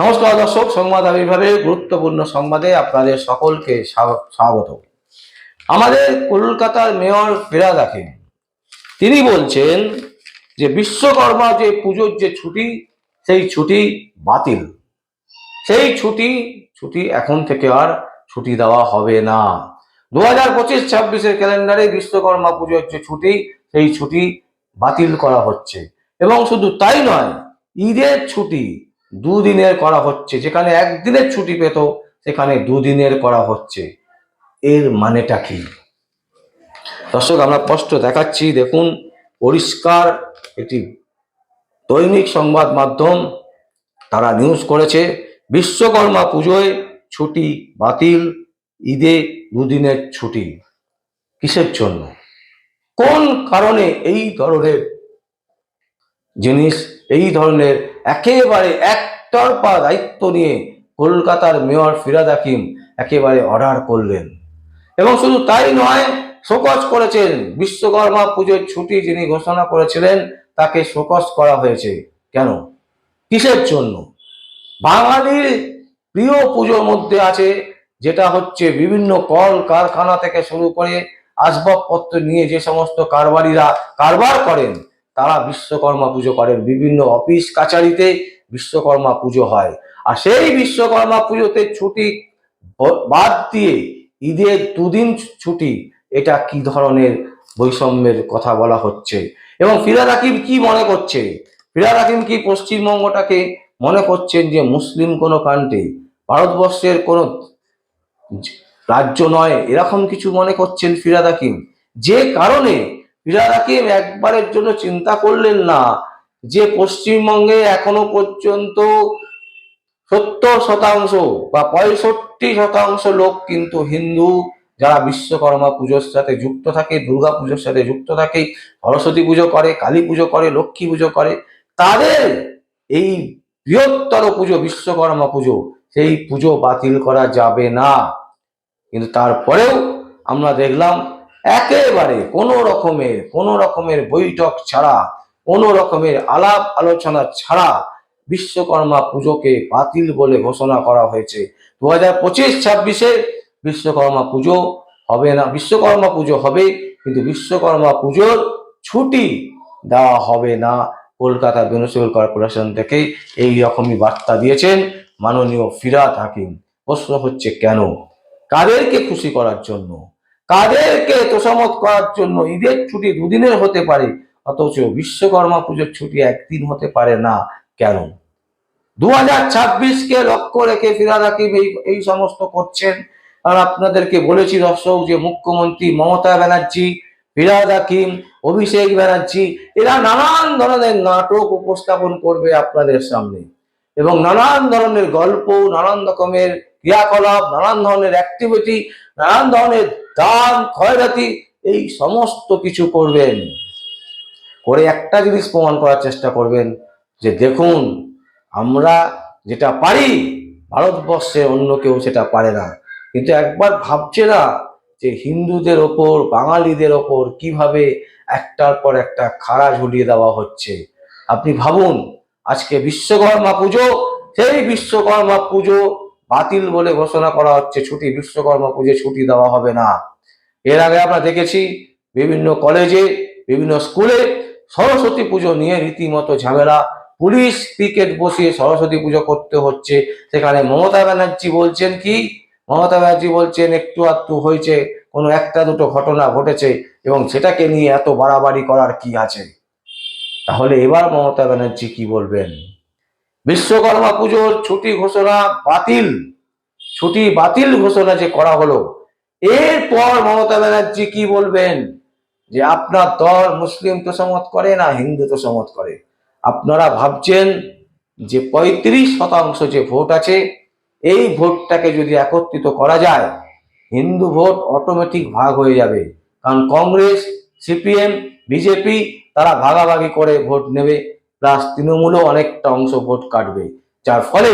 নমস্কার দর্শক, সংবাদ আবির্ভাবের গুরুত্বপূর্ণ সংবাদে আপনাদের সকলকে স্বা- স্বাগত। আমাদের কলকাতার মেয়র ফিরাদ হাকিম, তিনি বলছেন যে বিশ্বকর্মা যে পুজোর যে ছুটি, সেই ছুটি বাতিল। সেই ছুটি ছুটি এখন থেকে আর ছুটি দেওয়া হবে না। দু হাজার পঁচিশ ছাব্বিশের ক্যালেন্ডারে বিশ্বকর্মা পুজোর যে ছুটি, সেই ছুটি বাতিল করা হচ্ছে। এবং শুধু তাই নয়, ঈদের ছুটি দুদিনের করা হচ্ছে, যেখানে একদিনের ছুটি পেত, সেখানে দুদিনের করা হচ্ছে। এর মানেটা কি? দর্শক, আমরা স্পষ্ট দেখাচ্ছি, দেখুন, পরিষ্কার একটি দৈনিক সংবাদ মাধ্যম তারা নিউজ করেছে, বিশ্বকর্মা পুজোয় ছুটি বাতিল, ঈদে দুদিনের ছুটি। কিসের জন্য? কোন কারণে এই ধরনের জিনিস, এই ধরনের একেবারে একতরফা দায়িত্ব নিয়ে কলকাতার মেয়র ফিরাদ হাকিম একেবারে অর্ডার করলেন। এবং শুধু তাই নয়, শোকজ করেছেন। বিশ্বকর্মা পুজোর ছুটি যিনি ঘোষণা করেছিলেন, তাকে শোকজ করা হয়েছে। কেন? কিসের জন্য? বাঙালির প্রিয় পুজোর মধ্যে আছে, যেটা হচ্ছে বিভিন্ন কল কারখানা থেকে শুরু করে আসবাবপত্র নিয়ে যে সমস্ত কারবারিরা কারবার করেন তারা বিশ্বকর্মা পুজো করেন। বিভিন্ন অফিস কাচারিতে বিশ্বকর্মা পুজো হয়। আর সেই বিশ্বকর্মা পুজোতে ছুটি বাদ দিয়ে ঈদের দুদিন ছুটি, এটা কি ধরনের বৈষম্যের কথা বলা হচ্ছে? এবং ফিরাদ হাকিম কি মনে করছে? ফিরাদ হাকিম কি পশ্চিমবঙ্গটাকে মনে করছেন যে মুসলিম কোনো কান্ট্রি, ভারতবর্ষের কোনো রাজ্য নয়, এরকম কিছু মনে করছেন ফিরাদ হাকিম? যে কারণে ফিরাদ একবারের জন্য চিন্তা করলেন না যে পশ্চিমবঙ্গে এখনও পর্যন্ত সত্তর শতাংশ বা পঁয়ষট্টি শতাংশ লোক কিন্তু হিন্দু যারা বিশ্বকর্মা পুজোর সাথে যুক্ত থাকে, দুর্গা পুজোর সাথে যুক্ত থাকে, সরস্বতী পুজো করে, কালী পুজো করে, লক্ষ্মী পুজো করে, তাদের এই বৃহত্তর পুজো, বিশ্বকর্মা পুজো, সেই পুজো বাতিল করা যাবে না। কিন্তু তারপরেও আমরা দেখলাম একেবারে কোনো রকমের কোনো রকমের বৈঠক ছাড়া, কোনো রকমের আলাপ আলোচনা ছাড়া বিশ্বকর্মা পুজোকে বাতিল বলে ঘোষণা করা হয়েছে। দু হাজার পঁচিশ, ছাব্বিশে বিশ্বকর্মা পুজো হবে না, বিশ্বকর্মা পুজো হবে, কিন্তু বিশ্বকর্মা পুজোর ছুটি দেওয়া হবে না। কলকাতা মিউনিসিপ্যাল কর্পোরেশন থেকে এই রকমই বার্তা দিয়েছেন মাননীয় ফিরাদ হাকিম। প্রশ্ন হচ্ছে কেন? কাদেরকে খুশি করার জন্য? কাদেরকে তোষামত করার জন্য ঈদের ছুটি দুদিনের হতে পারে, অথচ বিশ্বকর্মা পুজোর ছুটি একদিন হতে পারে না। কেন? দু হাজার ছাব্বিশকে লক্ষ্য রেখে ফিরাদ হাকিম এই এই সমস্ত করছেন। আর আপনাদেরকে বলেছি দর্শক যে মুখ্যমন্ত্রী মমতা ব্যানার্জি ফিরাদ হাকিম অভিষেক ব্যানার্জি, এরা নানান ধরনের নাটক উপস্থাপন করবে আপনাদের সামনে। এবং নানান ধরনের গল্প, নানান রকমের ক্রিয়াকলাপ, নানান ধরনের অ্যাক্টিভিটি নানান ধরনের দান ক্ষয়রাতি এই সমস্ত কিছু করবেন। করে একটা জিনিস প্রমাণ করার চেষ্টা করবেন যে দেখুন, আমরা যেটা পারি, ভারতবর্ষে অন্য কেউ সেটা পারে না। কিন্তু একবার ভাবছে না যে হিন্দুদের ওপর, বাঙালিদের ওপর কীভাবে একটার পর একটা খাড়া ঝুলিয়ে দেওয়া হচ্ছে। আপনি ভাবুন, আজকে বিশ্বকর্মা পুজো, সেই বিশ্বকর্মা পুজো বাতিল বলে ঘোষণা করা হচ্ছে। ছুটি, বিশ্বকর্মা পুজো ছুটি দেওয়া হবে না। এর আগে আমরা দেখেছি বিভিন্ন কলেজে বিভিন্ন স্কুলে সরস্বতী পুজো নিয়ে রীতিমতো ঝামেলা। পুলিশ পিকেট বসিয়ে সরস্বতী পুজো করতে হচ্ছে। সেখানে মমতা ব্যানার্জি বলছেন কি, মমতা ব্যানার্জি বলছেন, একটু আধটু হয়েছে, কোনো একটা দুটো ঘটনা ঘটেছে এবং সেটাকে নিয়ে এত বাড়াবাড়ি করার কি আছে? তাহলে এবার মমতা ব্যানার্জি কি বলবেন? বিশ্বকর্মা পুজোর ছুটি ঘোষণা বাতিল। ছুটি বাতিল ঘোষণা যে করা হলো এরপর মমতা ব্যানার্জি কি বলবেন? যে আপনার দল মুসলিম তোষামত করে না হিন্দু তোষামত করে? আপনারা ভাবছেন যে পঁয়ত্রিশ শতাংশ যে ভোট আছে, এই ভোটটাকে যদি একত্রিত করা যায়, হিন্দু ভোট অটোমেটিক ভাগ হয়ে যাবে। কারণ কংগ্রেস, সিপিএম, বিজেপি, তারা ভাগাভাগি করে ভোট নেবে, প্লাস তৃণমূলও অনেকটা অংশ ভোট কাটবে। যার ফলে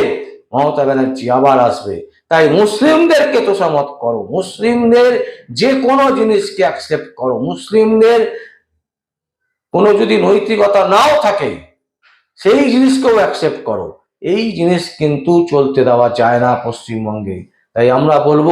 মমতা ব্যানার্জি আবার আসবে। তাই মুসলিমদেরকে তোষামত করো। মুসলিমদের যে কোনো জিনিসকে অ্যাকসেপ্ট করো। মুসলিমদের কোনো যদি নৈতিকতা নাও থাকে, সেই জিনিসকেও অ্যাকসেপ্ট করো। এই জিনিস কিন্তু চলতে দেওয়া যায় না পশ্চিমবঙ্গে। তাই আমরা বলব,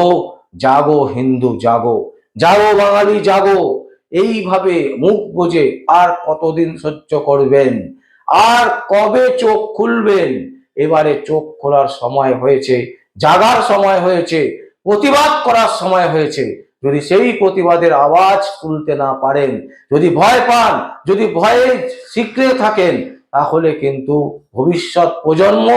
জাগো হিন্দু, জাগো। জাগো বাঙালি, জাগো। এইভাবে মুখ বোঝে আর কতদিন সহ্য করবেন? আর কবে চোখ খুলবেন? এবারে চোখ খোলার সময় হয়েছে। জাগার সময় হয়েছে, প্রতিবাদ করার সময় হয়েছে। যদি সেই প্রতিবাদের আওয়াজ তুলতে না পারেন, যদি ভয় পান, যদি ভয়ে শিখরে থাকেন, তাহলে কিন্তু ভবিষ্যৎ প্রজন্ম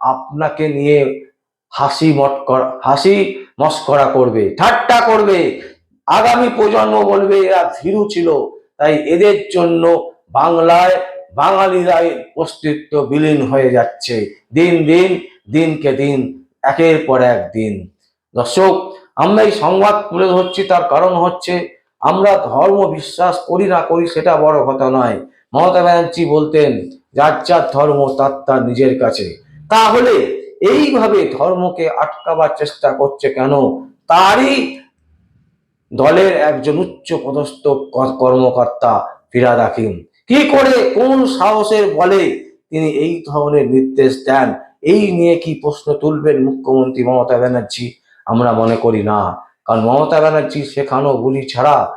আপনাকে নিয়ে হাসি মটকর হাসি মস্করা করবে, ঠাট্টা করবে। আগামী প্রজন্ম বলবে, এরা ভীরু ছিল। তাই এদের জন্য বাংলায়, বাঙালিরাই অস্তিত্ব বিলীন হয়ে যাচ্ছে। দিন দিন, দিনকে দিন একের পর এক দিন। দর্শক, আমরা এই সংবাদ তুলে ধরছি, তার কারণ হচ্ছে আমরা ধর্ম বিশ্বাস করি না করি সেটা বড় কথা নয়। মমতা ব্যানার্জি বলতেন, যার যার ধর্ম, তার তার নিজের কাছে। তাহলে এইভাবে ধর্মকে আটকাবার চেষ্টা করছে কেন? তারই দলের একজন উচ্চ পদস্থ কর্মকর্তা ফিরাদ হাকিম। কি করে, কোন সাহসের বলে তিনি এই ধরনের নির্দেশ দেন? এই নিয়ে কি প্রশ্ন তুলবেন মুখ্যমন্ত্রী মমতা ব্যানার্জি? আমরা মনে করি না। কারণ মমতা ব্যানার্জি শেখানো গুলি ছাড়া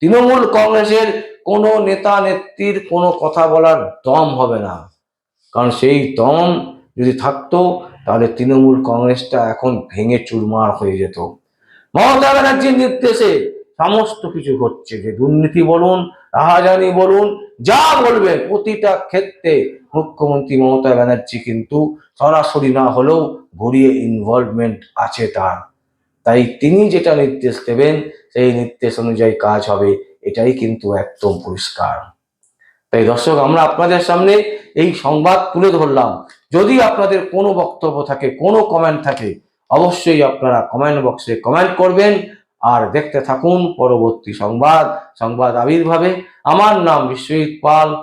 তৃণমূল কংগ্রেসের কোনো নেতা নেত্রীর কোনো কথা বলার দম হবে না। কারণ সেই দম যদি থাকতো, তাহলে তৃণমূল কংগ্রেসটা এখন ভেঙে চুরমার হয়ে যেত। মমতা ব্যানার্জির নির্দেশে সমস্ত কিছু হচ্ছে। যে দুর্নীতি বলুন, রাহাজানি বলুন, যা বলবেন, প্রতিটা ক্ষেত্রে মুখ্যমন্ত্রী মমতা ব্যানার্জি কিন্তু সরাসরি না হলেও ঘুরিয়ে ইনভলভমেন্ট আছে তার। তাই তিনি যেটা নির্দেশ দেবেন, সেই নির্দেশ অনুযায়ী কাজ হবে, এটাই কিন্তু একদম পরিষ্কার। তাই দর্শক, আমরা আপনাদের সামনে এই সংবাদ তুলে ধরলাম। যদি আপনাদের কোনো বক্তব্য থাকে, কোনো কমেন্ট থাকে, অবশ্যই আপনারা কমেন্ট বক্সে কমেন্ট করবেন। আর দেখতে থাকুন পরবর্তী সংবাদ সংবাদ আবির্ভাবে। আমার নাম বিশ্বজিৎ পাল।